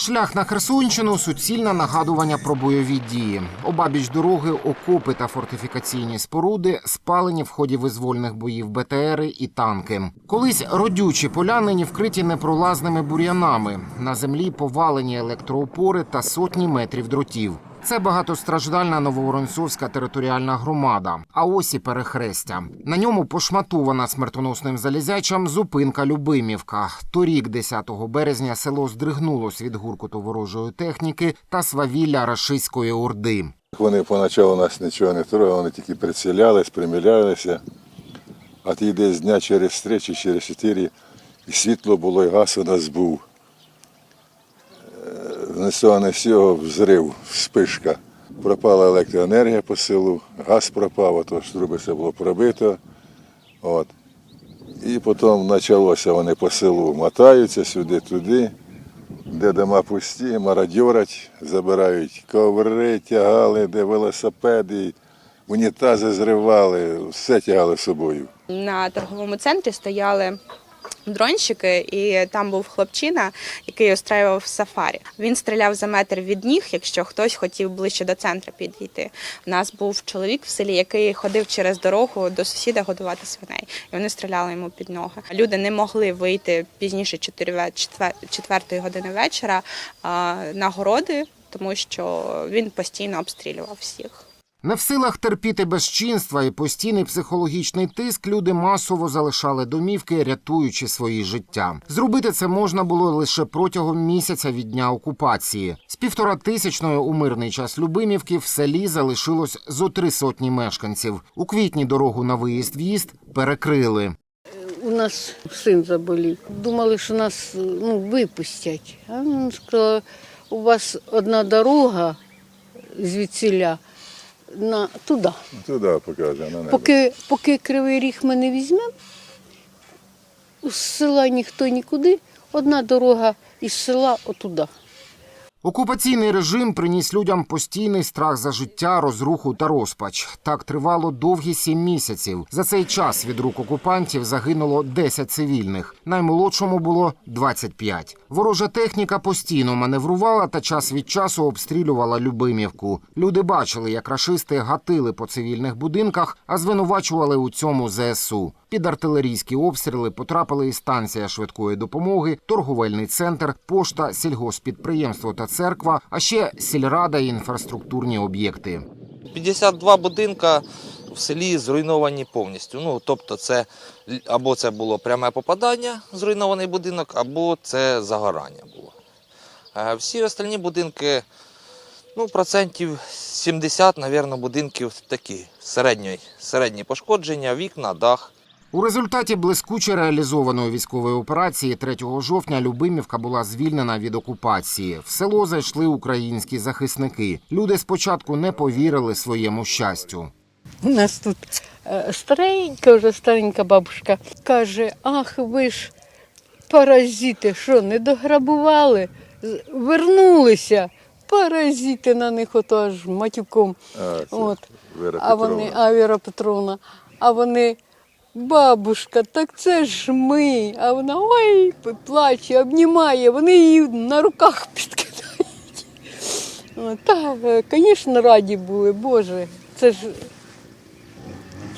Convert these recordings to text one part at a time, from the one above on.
Шлях на Херсонщину суцільне нагадування про бойові дії. Обабіч дороги окопи та фортифікаційні споруди спалені в ході визвольних боїв БТРи і танки. Колись родючі поля нині вкриті непролазними бур'янами. На землі повалені електроопори та сотні метрів дротів. Це багатостраждальна нововоронцовська територіальна громада. А ось і перехрестя. На ньому пошматована смертоносним залізячам зупинка Любимівка. Торік, 10 березня, село здригнулось від гуркоту ворожої техніки та свавілля рашистської орди. Вони поначалу нас нічого не трогали, вони тільки прицілялись, примілялися. А ті десь дня через три чи через чотири і світло було, і газ у нас був. Внесла не всього взрив, спишка. Пропала електроенергія по селу, газ пропав, а то ж труби все було пробито. От. І потім почалося вони по селу мотаються сюди-туди, де дома пусті, мародьорять, забирають коври, тягали, де велосипеди, унітази зривали, все тягали з собою. На торговому центрі стояли дронщики, і там був хлопчина, який устраював сафарі. Він стріляв за метр від ніг, якщо хтось хотів ближче до центру підійти. У нас був чоловік в селі, який ходив через дорогу до сусіда годувати свиней, і вони стріляли йому під ноги. Люди не могли вийти пізніше 4 години вечора на городи, тому що він постійно обстрілював всіх. Не в силах терпіти безчинства і постійний психологічний тиск, люди масово залишали домівки, рятуючи свої життя. Зробити це можна було лише протягом місяця від дня окупації. З півтора тисячної у мирний час Любимівки в селі залишилось зо три сотні мешканців. У квітні дорогу на виїзд-в'їзд перекрили. У нас син заболів. Думали, що нас ну, випустять. А він сказав, у вас одна дорога звідсіля на туди. Туди покаже, на небо. Поки, поки кривий ріг ми не візьмемо, з села ніхто нікуди, одна дорога із села отуда. Окупаційний режим приніс людям постійний страх за життя, розруху та розпач. Так тривало довгі сім місяців. За цей час від рук окупантів загинуло 10 цивільних. Наймолодшому було 25. Ворожа техніка постійно маневрувала та час від часу обстрілювала Любимівку. Люди бачили, як рашисти гатили по цивільних будинках, а звинувачували у цьому ЗСУ. Під артилерійські обстріли потрапили і станція швидкої допомоги, торговельний центр, пошта, сільгоспідприємство та церква, а ще сільрада і інфраструктурні об'єкти. 52 будинка в селі зруйновані повністю. Ну, тобто, це або це було пряме попадання, зруйнований будинок, або це загорання було. Е, Всі остальні будинки, ну, процентів 70, мабуть, будинків такі середньої, середні пошкодження, вікна, дах. У результаті блискуче реалізованої військової операції 3 жовтня Любимівка була звільнена від окупації. В село зайшли українські захисники. Люди спочатку не повірили своєму щастю. У нас тут е, старенька, вже старенька бабушка каже: ах, ви ж паразити, що не дограбували, вернулися. Паразити на них ото аж матюком. А, це От. Вера А вони, Петровна. а Віра Петровна, а вони, бабушка, так це ж ми. А вона ой, плаче, обнімає, вони її на руках підкидають. Та, звісно, раді були, Боже. Це ж,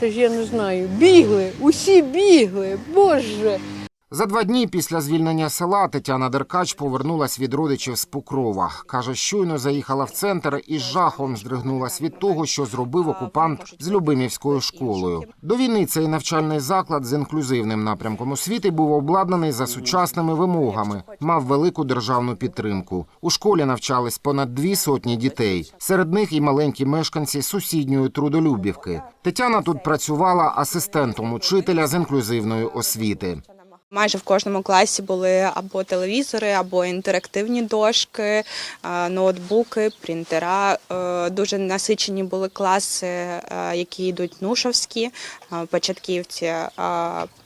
це ж я не знаю. Бігли, усі бігли, Боже. За два дні після звільнення села Тетяна Деркач повернулась від родичів з Покрова. Каже, щойно заїхала в центр і з жахом здригнулась від того, що зробив окупант з Любимівською школою. До війни цей навчальний заклад з інклюзивним напрямком освіти був обладнаний за сучасними вимогами, мав велику державну підтримку. У школі навчались понад дві сотні дітей. Серед них і маленькі мешканці сусідньої трудолюбівки. Тетяна тут працювала асистентом учителя з інклюзивної освіти. Майже в кожному класі були або телевізори, або інтерактивні дошки, е, ноутбуки, принтера. Е, Дуже насичені були класи, е, які йдуть нушовські, початківці.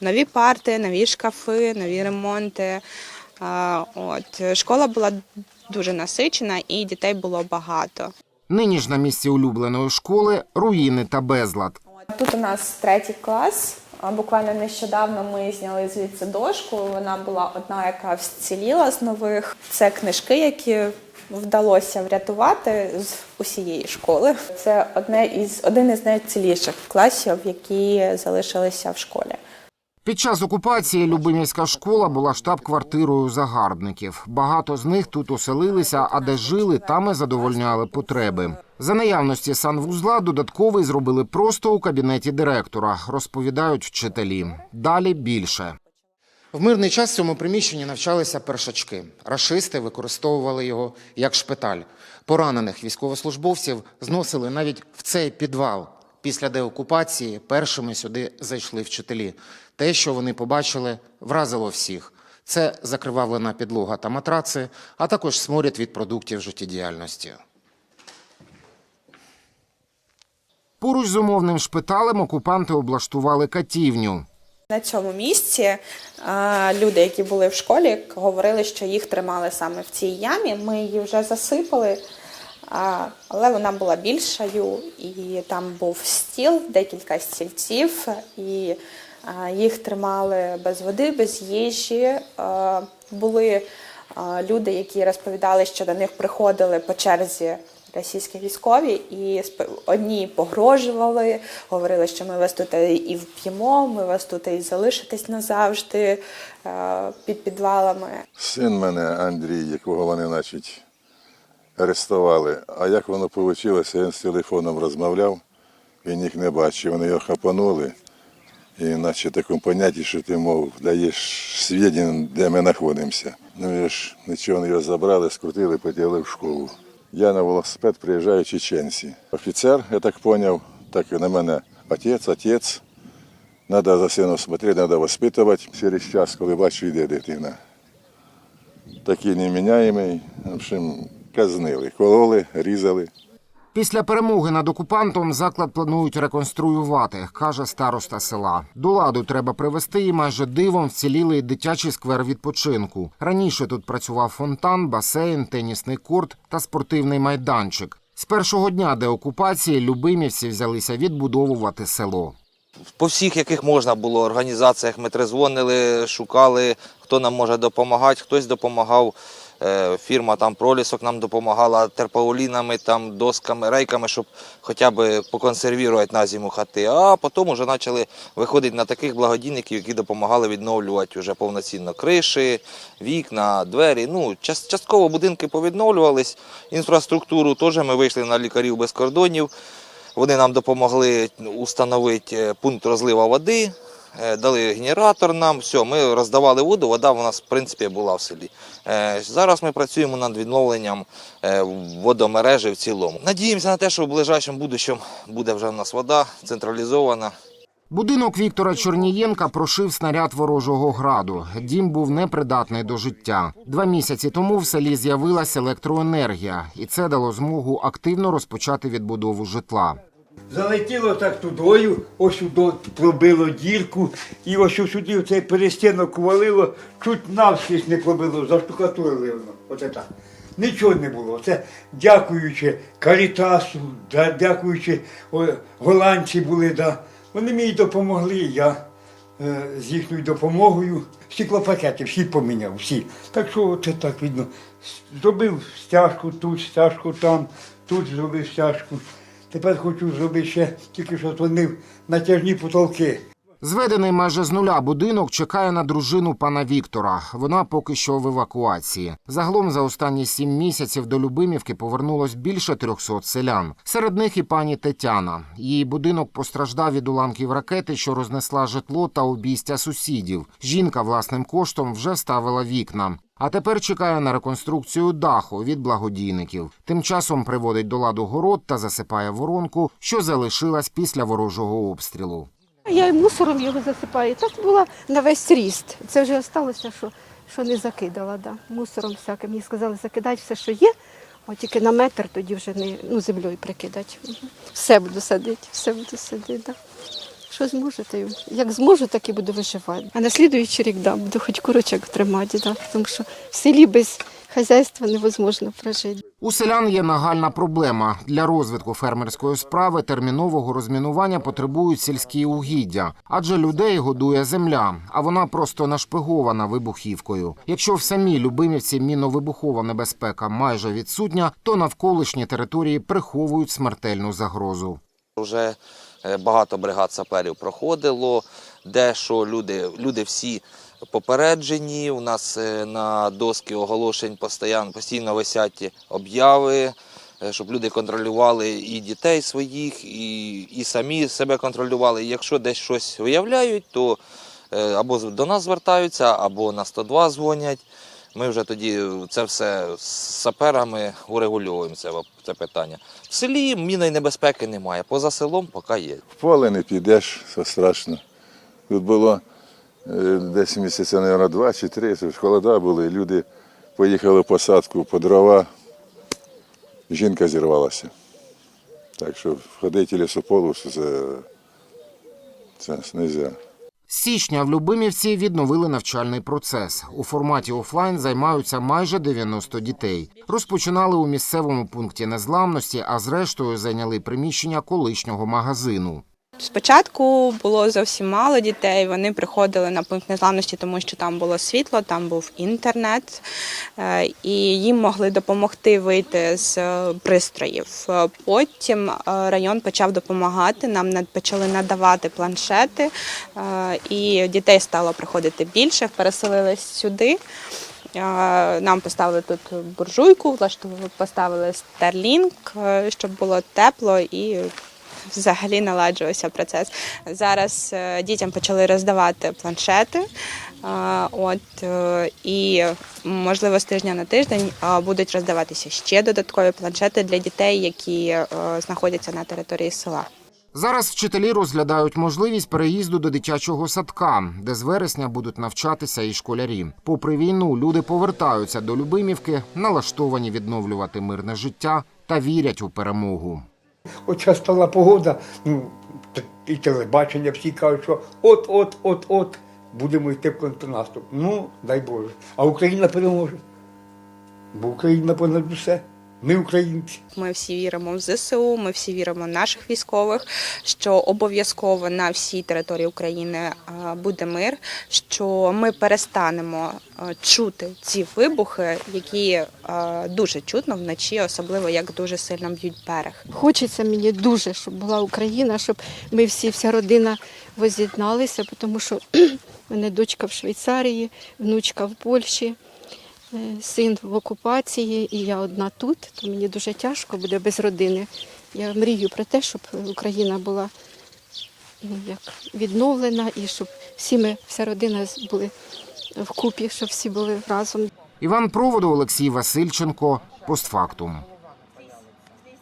Нові парти, нові шкафи, нові ремонти. От школа була дуже насичена, і дітей було багато. Нині ж на місці улюбленої школи руїни та безлад. Тут у нас третій клас. Буквально нещодавно ми зняли звідси дошку. Вона була одна, яка вціліла з нових. Це книжки, які вдалося врятувати з усієї школи. Це одне із один із найціліших класів, які залишилися в школі. Під час окупації Любимівська школа була штаб-квартирою загарбників. Багато з них тут оселилися, а де жили, там і задовольняли потреби. За наявності санвузла додатковий зробили просто у кабінеті директора, розповідають вчителі. Далі більше. В мирний час в цьому приміщенні навчалися першачки. Рашисти використовували його як шпиталь. Поранених військовослужбовців зносили навіть в цей підвал. Після деокупації першими сюди зайшли вчителі. Те, що вони побачили, вразило всіх. Це закривавлена підлога та матраци, а також сморід від продуктів життєдіяльності. Поруч з умовним шпиталем окупанти облаштували катівню. На цьому місці люди, які були в школі, говорили, що їх тримали саме в цій ямі. Ми її вже засипали, але вона була більшою, і там був стіл, декілька стільців, і їх тримали без води, без їжі. Були люди, які розповідали, що до них приходили по черзі російські військові, і одні погрожували, говорили, що ми вас тут і вб'ємо, ми вас тут і залишитесь назавжди е, під підвалами. Син мене Андрій, якого вони, значить, арестували. А як воно вийшло, він з телефоном розмовляв, він їх не бачив, вони його хапанули. І наче такому понятті, що ти, мов, даєш свідчення, де ми знаходимося. Ну і ж нічого його забрали, скрутили, потягли в школу. Я на велосипед приїжджаю чеченці. Офіцер, я так зрозумів, так і на мене отець, отець. Треба за сином смотрети, треба воспитувати. Через час, коли бачу, йде дитина. Такий неміняємий, в общем, казнили, кололи, різали. Після перемоги над окупантом заклад планують реконструювати, каже староста села. До ладу треба привести і майже дивом вцілілий дитячий сквер відпочинку. Раніше тут працював фонтан, басейн, тенісний корт та спортивний майданчик. З першого дня деокупації любимівці взялися відбудовувати село. По всіх, яких можна було організаціях, ми трезвонили, шукали, хто нам може допомагати, хтось допомагав. Е, Фірма там пролісок нам допомагала терпаулінами, там, досками, рейками, щоб хоча б поконсервувати на зиму хати. А потім вже почали виходити на таких благодійників, які допомагали відновлювати вже повноцінно криші, вікна, двері. Ну, частково будинки повідновлювались. Інфраструктуру теж ми вийшли на лікарів без кордонів. Вони нам допомогли установити е, пункт розливу води, дали генератор нам, все, ми роздавали воду, вода у нас в принципі була в селі. Е, Зараз ми працюємо над відновленням е, водомережі в цілому. Надіємося на те, що в ближайшому будущому буде вже в нас вода централізована. Будинок Віктора Чорнієнка прошив снаряд ворожого граду. Дім був непридатний до життя. Два місяці тому в селі з'явилася електроенергія, і це дало змогу активно розпочати відбудову житла. Залетіло так тудою, ось сюди пробило дірку, і ось сюди цей перестінок валило, чуть навскізь не пробило, заштукатурили воно. Оце так. Нічого не було. Це дякуючи Карітасу, да, дякуючи о, голландці були, да. вони мені допомогли, я е, з їхньою допомогою стеклопакети всі поміняв, всі. Так що це так видно. Зробив стяжку тут, стяжку там, тут зробив стяжку. Тепер хочу зробити ще тільки що дзвонив натяжні потолки. Зведений майже з нуля будинок чекає на дружину пана Віктора. Вона поки що в евакуації. Загалом за останні сім місяців до Любимівки повернулось більше 300 селян. Серед них і пані Тетяна. Її будинок постраждав від уламків ракети, що рознесла житло та обійстя сусідів. Жінка власним коштом вже вставила вікна. А тепер чекає на реконструкцію даху від благодійників. Тим часом приводить до ладу город та засипає воронку, що залишилась після ворожого обстрілу. Я й мусором його засипаю. Так була на весь ріст. Це вже залишилося, що, що не закидала. Да. Мусором всяким. Мені сказали закидати все, що є, от тільки на метр тоді вже не ну, землею прикидати. Все буду садити, все буду садити. Да. Що зможу, то як зможу, так і буду виживати. А на слідуючий рік да, буду хоч курочок тримати, да, тому що в селі без хазяйство невозможно прожити. У селян є нагальна проблема. Для розвитку фермерської справи термінового розмінування потребують сільські угіддя, адже людей годує земля, а вона просто нашпигована вибухівкою. Якщо в самій Любимівці міновибухова небезпека майже відсутня, то навколишні території приховують смертельну загрозу. Вже е, багато бригад саперів проходило, де що люди, люди всі попереджені. У нас е, на доски оголошень постійно, постійно висять обяви, е, щоб люди контролювали і дітей своїх, і, і самі себе контролювали. Якщо десь щось виявляють, то е, або до нас звертаються, або на 102 дзвонять. Ми вже тоді це все з саперами урегульовуємо це, це питання. В селі мінної небезпеки немає, поза селом поки є. В поле не підеш, це страшно. Тут було е, десь місяця, мабуть, два чи три, холода були. Люди поїхали в посадку по дрова, жінка зірвалася. Так що ходити лісополу це, це не можна. Січня в Любимівці відновили навчальний процес. У форматі офлайн займаються майже 90 дітей. Розпочинали у місцевому пункті незламності, а зрештою зайняли приміщення колишнього магазину. Спочатку було зовсім мало дітей. Вони приходили на пункт незламності, тому що там було світло, там був інтернет, е, і їм могли допомогти вийти з е, пристроїв. Е, Потім район почав допомагати. Нам почали надавати планшети, і дітей стало приходити більше. Переселились сюди. Нам поставили тут буржуйку, влаштували, поставили Starlink, щоб було тепло і взагалі наладжувався процес. Зараз е, дітям почали роздавати планшети. е, От е, і можливо з тижня на тиждень будуть роздаватися ще додаткові планшети для дітей, які знаходяться на території села. Зараз вчителі розглядають можливість переїзду до дитячого садка, де з вересня будуть навчатися і школярі. Попри війну, люди повертаються до Любимівки, налаштовані відновлювати мирне життя та вірять у перемогу. Оця стала погода, ну, і телебачення всі кажуть, що от, от, от, от, будемо йти в контрнаступ. Ну, дай Боже. А Україна переможе. Бо Україна понад усе. Ми українці. Ми всі віримо в ЗСУ, ми всі віримо в наших військових, що обов'язково на всій території України е, буде мир, що ми перестанемо е, чути ці вибухи, які е, дуже чутно вночі, особливо як дуже сильно б'ють берег. Хочеться мені дуже, щоб була Україна, щоб ми всі, вся родина воз'єдналися, тому що мене дочка в Швейцарії, внучка в Польщі, син в окупації, і я одна тут, то мені дуже тяжко буде без родини. Я мрію про те, щоб Україна була ну, як відновлена і щоб всі ми, вся родина були вкупі, щоб всі були разом. Іван Проводу, Олексій Васильченко. Постфактум.